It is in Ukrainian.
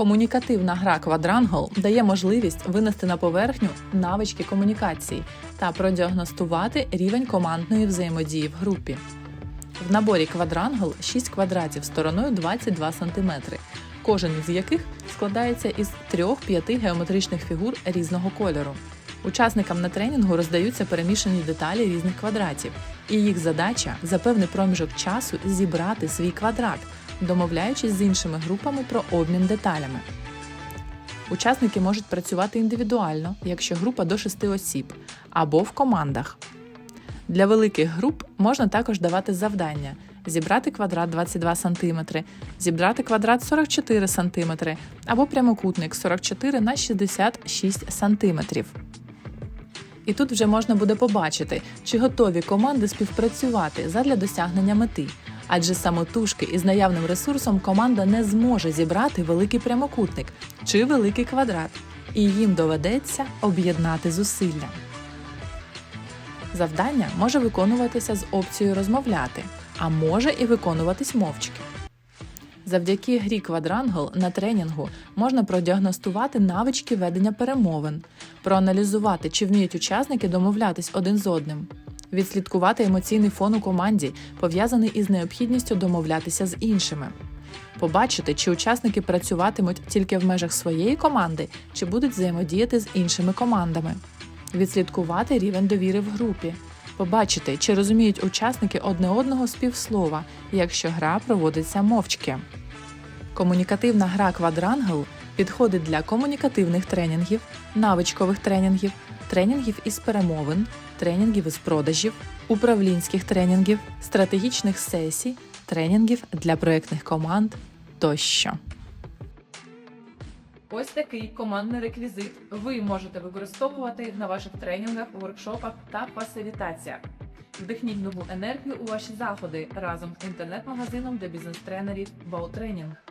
Комунікативна гра Quadrangle дає можливість винести на поверхню навички комунікації та продіагностувати рівень командної взаємодії в групі. В наборі Quadrangle 6 квадратів стороною 22 см, кожен із яких складається із 3-5 геометричних фігур різного кольору. Учасникам на тренінгу роздаються перемішані деталі різних квадратів, і їх задача за певний проміжок часу зібрати свій квадрат, домовляючись з іншими групами про обмін деталями. Учасники можуть працювати індивідуально, якщо група до 6 осіб, або в командах. Для великих груп можна також давати завдання: зібрати квадрат 22 см, зібрати квадрат 44 см або прямокутник 44 на 66 см. І тут вже можна буде побачити, чи готові команди співпрацювати задля досягнення мети. Адже самотужки із наявним ресурсом команда не зможе зібрати великий прямокутник чи великий квадрат, і їм доведеться об'єднати зусилля. Завдання може виконуватися з опцією розмовляти, а може і виконуватись мовчки. Завдяки грі Quadrangle на тренінгу можна продіагностувати навички ведення перемовин, проаналізувати, чи вміють учасники домовлятись один з одним, відслідкувати емоційний фон у команді, пов'язаний із необхідністю домовлятися з іншими, побачити, чи учасники працюватимуть тільки в межах своєї команди, чи будуть взаємодіяти з іншими командами, відслідкувати рівень довіри в групі. Побачити, чи розуміють учасники одне одного з півслова, якщо гра проводиться мовчки. Комунікативна гра Quadrangle підходить для комунікативних тренінгів, навичкових тренінгів, тренінгів із перемовин, тренінгів із продажів, управлінських тренінгів, стратегічних сесій, тренінгів для проєктних команд тощо. Ось такий командний реквізит ви можете використовувати на ваших тренінгах, воркшопах та фасилітаціях. Вдихніть нову енергію у ваші заходи разом з інтернет-магазином для бізнес-тренерів Баутренінг.